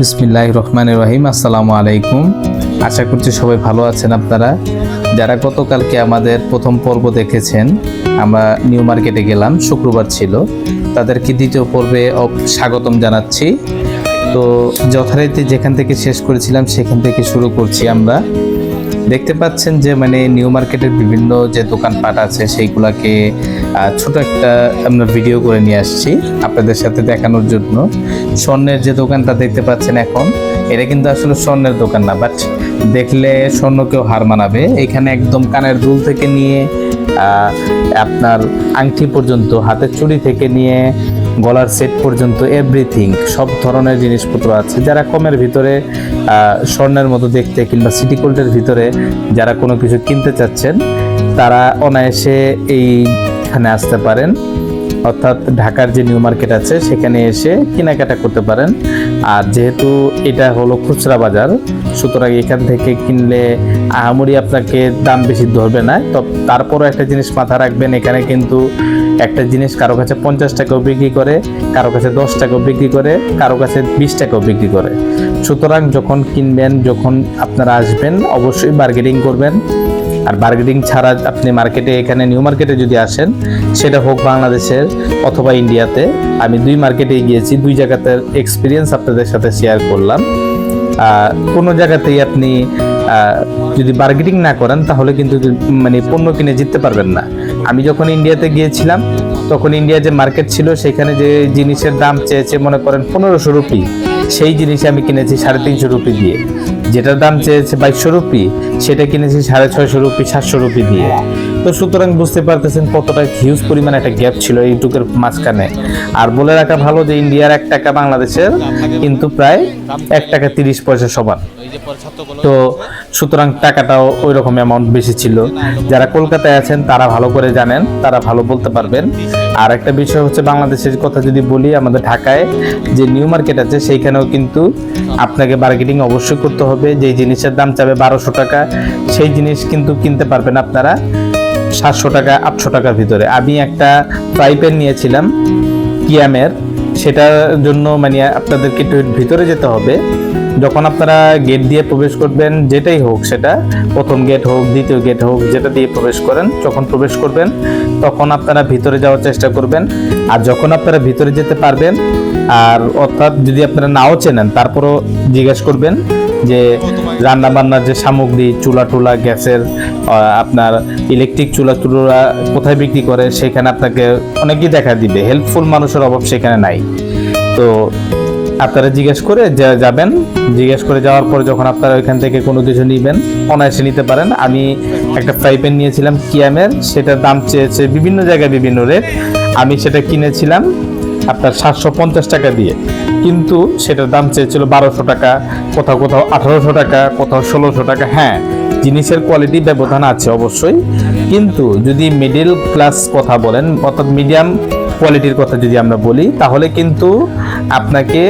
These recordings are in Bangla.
বিসমিল্লাহ রহমান রহিম, আসসালামু আলাইকুম। আশা করছি সবাই ভালো আছেন আপনারা। যারা গতকালকে আমাদের প্রথম পর্ব দেখেছেন, আমরা নিউ মার্কেটে গেলাম, শুক্রবার ছিল। তাদেরকে দ্বিতীয় পর্বে স্বাগতম জানাচ্ছি। তো যথারীতি যেখান থেকে শেষ করেছিলাম, সেখান থেকে শুরু করছি আমরা। দেখতে পাচ্ছেন যে মানে নিউ মার্কেটের বিভিন্ন যে দোকানপাট আছে, সেইগুলাকে ছোট একটা আমরা ভিডিও করে নিয়ে আসছি আপনাদের সাথে দেখানোর জন্য। স্বর্ণের যে দোকানটা দেখতে পাচ্ছেন এখন, এটা কিন্তু আসলে স্বর্ণের দোকান না বাট দেখলে স্বর্ণকেও হার মানাবে। এখানে একদম কানের দুল থেকে নিয়ে আপনার আংটি পর্যন্ত, হাতের চুড়ি থেকে নিয়ে গলার সেট পর্যন্ত এভরিথিং সব ধরনের জিনিসপত্র আছে। যারা কমের ভিতরে স্বর্ণের মতো দেখতে কিংবা সিটি গোল্ডের ভিতরে যারা কোনো কিছু কিনতে চাচ্ছেন, তারা অনায়াসে এইখানে আসতে পারেন। অর্থাৎ ঢাকার যে নিউ মার্কেট আছে, সেখানে এসে কেনাকাটা করতে পারেন। আর যেহেতু এটা হলো খুচরা বাজার, সুতরাং এখান থেকে কিনলে আহামরি আপনাকে দাম বেশি ধরবে না। তো তারপরও একটা জিনিস মাথা রাখবেন, এখানে কিন্তু একটা জিনিস কারও কাছে পঞ্চাশ টাকাও বিক্রি করে, কারও কাছে দশ টাকাও বিক্রি করে, কারও কাছে বিশ টাকাও বিক্রি করে। সুতরাং যখন কিনবেন, যখন আপনারা আসবেন, অবশ্যই বার্গেনিং করবেন। আর বার্গেনিং ছাড়া আপনি মার্কেটে এখানে নিউ মার্কেটে যদি আসেন, সেটা হোক বাংলাদেশের অথবা ইন্ডিয়াতে আমি দুই মার্কেটেই গিয়েছি, দুই জায়গাতে এক্সপিরিয়েন্স আপনাদের সাথে শেয়ার করলাম। কোনো জায়গাতেই আপনি যদি বার্গেটিং না করেন, তাহলে কিন্তু মানে পণ্য কিনে জিততে পারবেন না। আমি যখন ইন্ডিয়াতে গিয়েছিলাম, তখন ইন্ডিয়া যে মার্কেট ছিল, সেখানে যে জিনিসের দাম চেয়েছে, মনে করেন পনেরোশো রুপি। সেই জিনিস আমি কিনেছি সাড়ে তিনশো রুপি দিয়ে। যেটার দাম চেয়েছে বাইশশো রুপি, সেটা কিনেছি সাড়ে ছয়শো রুপি, সাতশো রুপি দিয়ে। তো সুতরাং বুঝতে পারতেছেন কতটা হিউজ পরিমাণ একটা গ্যাপ ছিল এইটুকের মাঝখানে। আর বলে রাখা ভালো যে ইন্ডিয়ার এক টাকা বাংলাদেশের কিন্তু প্রায় এক টাকা তিরিশ পয়সা সমান। তো সুতরাং টাকাটাও ওই রকম অ্যামাউন্ট বেশি ছিল। যারা কলকাতায় আছেন, তারা ভালো করে জানেন, তারা ভালো বলতে পারবেন। আর একটা বিষয় হচ্ছে বাংলাদেশের কথা যদি বলি, আমাদের ঢাকায় যে নিউ মার্কেট আছে, সেইখানেও কিন্তু আপনাকে মার্কেটিং অবশ্যই করতে হবে। যে জিনিসের দাম চাবে বারোশো টাকা, সেই জিনিস কিন্তু কিনতে পারবেন আপনারা। সাতশো টাকা, আটশো টাকার ভিতরে। আমি একটা ফ্রাই প্যান নিয়েছিলাম, কিয়ামের। সেটার জন্য মানে আপনাদেরকে একটু ভিতরে যেতে হবে। যখন আপনারা গেট দিয়ে প্রবেশ করবেন, যেটাই হোক সেটা, প্রথম গেট হোক, দ্বিতীয় গেট হোক, যেটা দিয়ে প্রবেশ করেন, যখন প্রবেশ করবেন, তখন আপনারা ভিতরে যাওয়ার চেষ্টা করবেন। আর যখন আপনারা ভিতরে যেতে পারবেন, আর অর্থাৎ যদি আপনারা নাও চেনেন, তারপরও জিজ্ঞেস করবেন যে রান্না বান্নার যে সামগ্রী, চুলা টুলা, গ্যাসের আপনার ইলেকট্রিক চুলা টুলা কোথায় বিক্রি করে, সেখানে আপনাকে অনেকেই দেখা দিবে। হেল্পফুল মানুষের অভাব সেখানে নাই। তো আপনারা জিজ্ঞেস করে যাবেন। জিজ্ঞেস করে যাওয়ার পরে যখন আপনারা ওইখান থেকে কোনো কিছু নেবেন, অনায়াসে নিতে পারেন। আমি একটা ফ্রাই প্যান নিয়েছিলাম, কিয়ামের। সেটার দাম চেয়েছে বিভিন্ন জায়গায় বিভিন্ন রেট আমি সেটা কিনেছিলাম আপনার সাতশো পঞ্চাশ টাকা দিয়ে। কিন্তু সেটার দাম চেয়েছিল বারোশো টাকা, কোথাও কোথাও আঠারোশো টাকা, কোথাও ষোলোশো টাকা। হ্যাঁ জিনিসের কোয়ালিটি ব্যবধান আছে অবশ্যই। কিন্তু যদি মিডিল ক্লাস কথা বলেন, অর্থাৎ মিডিয়াম কোয়ালিটির কথা যদি আমরা বলি, তাহলে কিন্তু আপনাকে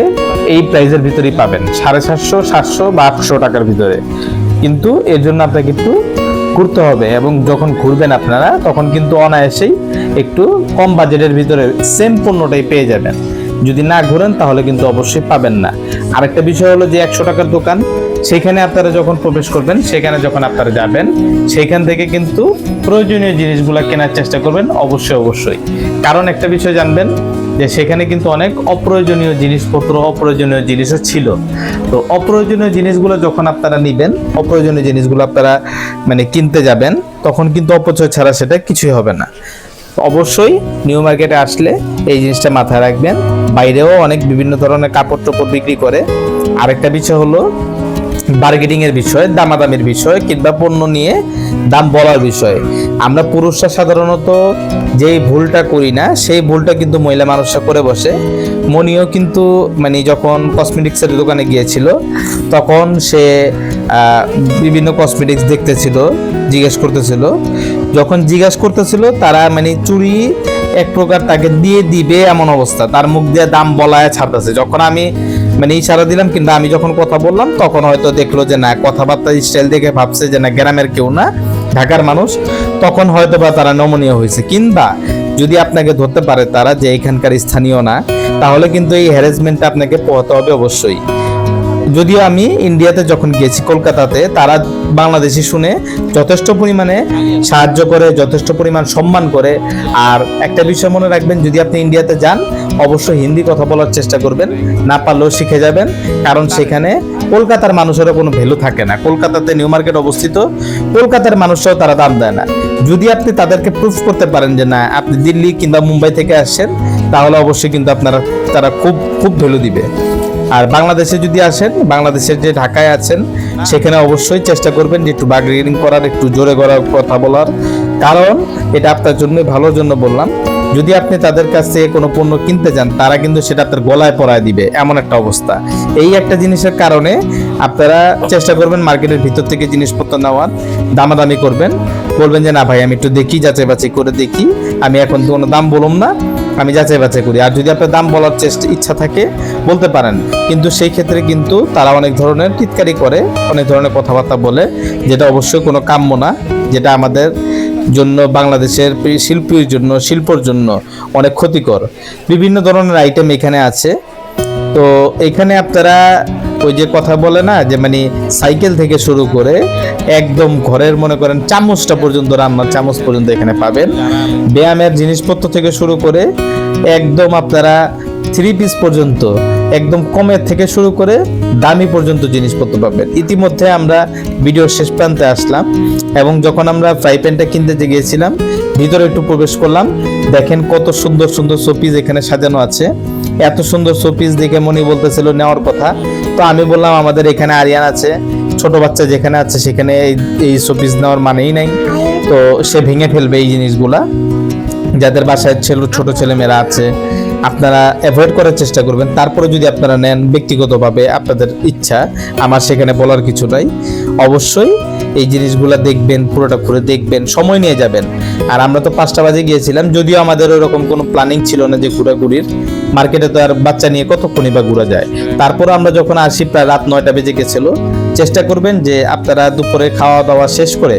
এই প্রাইজের ভিতরেই পাবেন, সাড়ে সাতশো সাতশো বা আটশো টাকার ভিতরে। কিন্তু এর জন্য আপনাকে একটু ঘুরতে হবে এবং যখন ঘুরবেন আপনারা, তখন কিন্তু অনায়াসেই একটু কম বাজেটের ভিতরে সেম পণ্যটাই পেয়ে যাবেন। যদি না ঘুরেন, তাহলে কিন্তু অবশ্যই পাবেন না। আরেকটা বিষয় হলো যে একশো টাকার দোকান, সেখানে আপনারা যখন প্রবেশ করবেন, সেখানে যখন আপনারা যাবেন সেইখান থেকে কিন্তু প্রয়োজনীয় জিনিসগুলো কেনার চেষ্টা করবেন, অবশ্যই অবশ্যই। কারণ একটা বিষয় জানবেন, যে সেখানে কিন্তু অনেক অপ্রয়োজনীয় জিনিসপত্র, অপ্রয়োজনীয় জিনিসও ছিল। তো অপ্রয়োজনীয় জিনিসগুলো যখন আপনারা নেবেন, অপ্রয়োজনীয় জিনিসগুলো আপনারা মানে কিনতে যাবেন, তখন কিন্তু অপচয় ছাড়া সেটা কিছুই হবে না। অবশ্যই নিউ মার্কেটে আসলে এই জিনিসটা মাথায় রাখবেন। বাইরেও অনেক বিভিন্ন ধরনের কাপড় চোপড় বিক্রি করে। আরেকটা বিষয় হলো বার্গেনিং এর বিষয়, দামাদামির বিষয় কিংবা পণ্য নিয়ে দাম বলার বিষয়। আমরা পুরুষরা সাধারণত যেই ভুলটা করি না, সেই ভুলটা কিন্তু মহিলা মানুষরা করে বসে। মনিও কিন্তু মানে যখন কসমেটিক্সের দোকানে গিয়েছিল, তখন সে বিভিন্ন কসমেটিক্স দেখতেছিল, জিজ্ঞেস করতেছিল। যখন জিজ্ঞাসা করতেছিল, তারা মানে চুরি এক প্রকার তাকে দিয়ে দিবে এমন অবস্থা। তার মুখ দিয়ে দাম বলায় ছাড়তেছে। যখন আমি মানে ইশারা দিলাম কিন্তু আমি যখন কথা বললাম, তখন হয়তো দেখল যে না, কথাবার্তা স্টাইল দেখে ভাবছে যে না, গ্রামের কেউ না, ঢাকার মানুষ। তখন হয়তো বা তারা নমনীয় হয়েছে। কিংবা যদি আপনাকে ধরতে পারে তারা যে এখানকার স্থানীয় না, তাহলে কিন্তু এই হ্যারাসমেন্টটা আপনাকে পোহাতে হবে অবশ্যই। যদিও আমি ইন্ডিয়াতে যখন গেছি কলকাতাতে, তারা বাংলাদেশি শুনে যথেষ্ট পরিমাণে সাহায্য করে, যথেষ্ট পরিমাণ সম্মান করে। আর একটা বিষয় মনে রাখবেন, যদি আপনি ইন্ডিয়াতে যান, অবশ্যই হিন্দি কথা বলার চেষ্টা করবেন, না পারলেও শিখে যাবেন, কারণ সেখানে কলকাতার মানুষেরও কোনো ভ্যালু থাকে না। কলকাতাতে নিউ মার্কেট অবস্থিত, কলকাতার মানুষরাও তারা দাম দেয় না। যদি আপনি তাদেরকে প্রুফ করতে পারেন যে, না, আপনি দিল্লি কিংবা মুম্বাই থেকে আসছেন, তাহলে অবশ্যই কিন্তু আপনারা, তারা খুব খুব ভ্যালু দিবে। আর বাংলাদেশে যদি আসেন, বাংলাদেশের যে ঢাকায় আছেন, সেখানে অবশ্যই চেষ্টা করবেন যে একটু বার্গেনিং করার, একটু জোরে করার কথা বলার। কারণ এটা আপনার জন্য ভালোর জন্য বললাম। যদি আপনি তাদের কাছ থেকে কোনো পণ্য কিনতে যান, তারা কিন্তু সেটা আপনার গলায় পরায় দিবে, এমন একটা অবস্থা। এই একটা জিনিসের কারণে আপনারা চেষ্টা করবেন মার্কেটের ভিতর থেকে জিনিসপত্র নেওয়ার, দামাদামি করবেন। বলবেন যে, না ভাই, আমি একটু দেখি, যাচাই বাছাই করে দেখি। আমি এখন তো কোনো দাম বলুম না, আমি যাচাই বাছাই করি। আর যদি আপনার দাম বলার চেষ্টা, ইচ্ছা থাকে, বলতে পারেন। কিন্তু সেই ক্ষেত্রে কিন্তু তারা অনেক ধরনের টিটকারি করে, অনেক ধরনের কথাবার্তা বলে, যেটা অবশ্যই কোনো কাম্য না, যেটা আমাদের জন্য, বাংলাদেশের শিল্পীর জন্য, শিল্পর জন্য অনেক ক্ষতিকর। বিভিন্ন ধরনের আইটেম এখানে আছে। তো এখানে আপনারা ওই যে কথা বলে না, যে মানে সাইকেল থেকে শুরু করে একদম ঘরের মনে করেন চামচটা পর্যন্ত, রান্নার চামচ পর্যন্ত এখানে পাবেন। ব্যায়ামের জিনিসপত্র থেকে শুরু করে একদম আপনারা থ্রি পিস পর্যন্ত, একদম কমের থেকে শুরু করে দামি পর্যন্ত জিনিসপত্র পাবেন। ইতিমধ্যে আমরা ভিডিওর শেষ প্রান্তে আসলাম এবং যখন আমরা ফ্রাই প্যানটা কিনতে গিয়েছিলাম, ভিতরে একটু প্রবেশ করলাম, দেখেন কত সুন্দর সুন্দর শোপিস এখানে সাজানো আছে। এত সুন্দর শোপিস দেখে মনি বলতেছিল নেওয়ার কথা। তো আমি বললাম, আমাদের এখানে আরিয়ান আছে, ছোট বাচ্চা যেখানে আছে সেখানে এই- শোপিস নেওয়ার মানেই নাই। তো সে ভেঙে ফেলবে এই জিনিসগুলা। যাদের বাসায় ছেলে, ছোট ছেলে মেয়েরা আছে, আপনারা অ্যাভয়েড করার চেষ্টা করবেন। তারপরে যদি আপনারা নেন ব্যক্তিগতভাবে আপনাদের ইচ্ছা, আমার সেখানে বলার কিছু নাই। অবশ্যই এই জিনিসগুলা দেখবেন, পুরোটা ঘুরে দেখবেন, সময় নিয়ে যাবেন। আর আমরা তো পাঁচটা বাজে গিয়েছিলাম, যদিও আমাদের ওরকম কোনো প্ল্যানিং ছিল না যে ঘোরাঘুরির। মার্কেটে তো আর বাচ্চা নিয়ে কতক্ষণই বা ঘোরা যায়? তারপর আমরা যখন আসি, প্রায় রাত নয়টা বেজে গেছিল, চেষ্টা করবেন যে আপনারা দুপুরে খাওয়া দাওয়া শেষ করে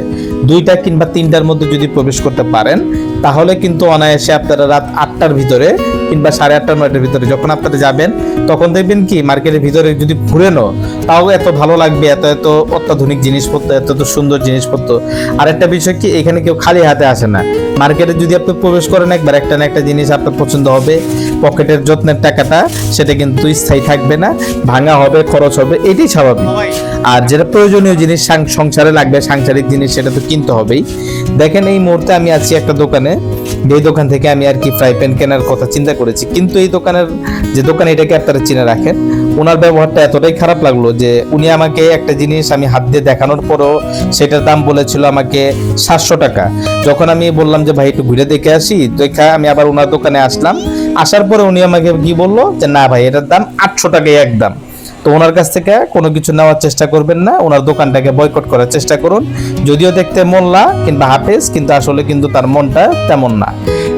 দুইটা কিংবা তিনটার মধ্যে যদি প্রবেশ করতে পারেন, তাহলে কিন্তু অনায়াসে আপনারা রাত আটটার ভিতরে কিংবা সাড়ে আটটা, নয়টার ভিতরে যখন আপনারা যাবেন, তখন দেখবেন কি মার্কেটের ভিতরে যদি ঘুরেনো তাও এত ভালো লাগবে, এত এত অত্যাধুনিক জিনিসপত্র, এত এত সুন্দর জিনিসপত্র। আর একটা বিষয় কি, এখানে কেউ খালি হাতে আসে না। মার্কেটে যদি আপনি প্রবেশ করেন একবার একটা না একটা জিনিস আপনার পছন্দ হবে পকেটের যত্নের টাকাটা সেটা কিন্তু স্থায়ী থাকবে না ভাঙা হবে খরচ হবে এটাই স্বাভাবিক। আর যেটা প্রয়োজনীয় জিনিস সংসারে লাগবে সাংসারিক জিনিস সেটা তো কিনতে হবেই। দেখেন এই মুহূর্তে আমি আছি একটা দোকানে এই দোকান থেকে আমি আর কি ফ্রাই প্যান কেনার কথা চিন্তা করেছি। কিন্তু এই দোকানের যে দোকান এটাকে আপনারা চিনে রাখেন ওনার ব্যবহারটা এতটাই খারাপ লাগল যে উনি আমাকে একটা জিনিস আমি হাত দিয়ে দেখানোর পরও সেটার দাম বলেছিল আমাকে সাতশো টাকা। যখন আমি বললাম যে, ভাই, একটু ঘুরে দেখে আসি, দেখা, আমি আবার ওনার দোকানে আসলাম। আসার পরে উনি আমাকে কি বলল যে, না ভাই, এটার দাম আটশো টাকাই একদম। তো ওনার কাছ থেকে কোনো কিছু নেওয়ার চেষ্টা করবেন না, ওনার দোকানটাকে বয়কট করার চেষ্টা করুন। যদিও দেখতে মোল্লা কিংবা হাফেজ, কিন্তু আসলে কিন্তু তার মনটা তেমন না।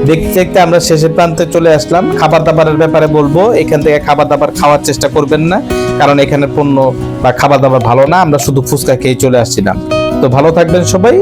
দেখতে দেখতে আমরা শেষের প্রান্তে চলে আসলাম। খাবার দাবারের ব্যাপারে বলব, এখান থেকে খাবার দাবার খাওয়ার চেষ্টা করবেন না, কারণ এখানে পণ্য বা খাবার দাবার ভালো না, আমরা শুধু ফুচকা খেয়ে চলে আসছিলাম। তো ভালো থাকবেন সবাই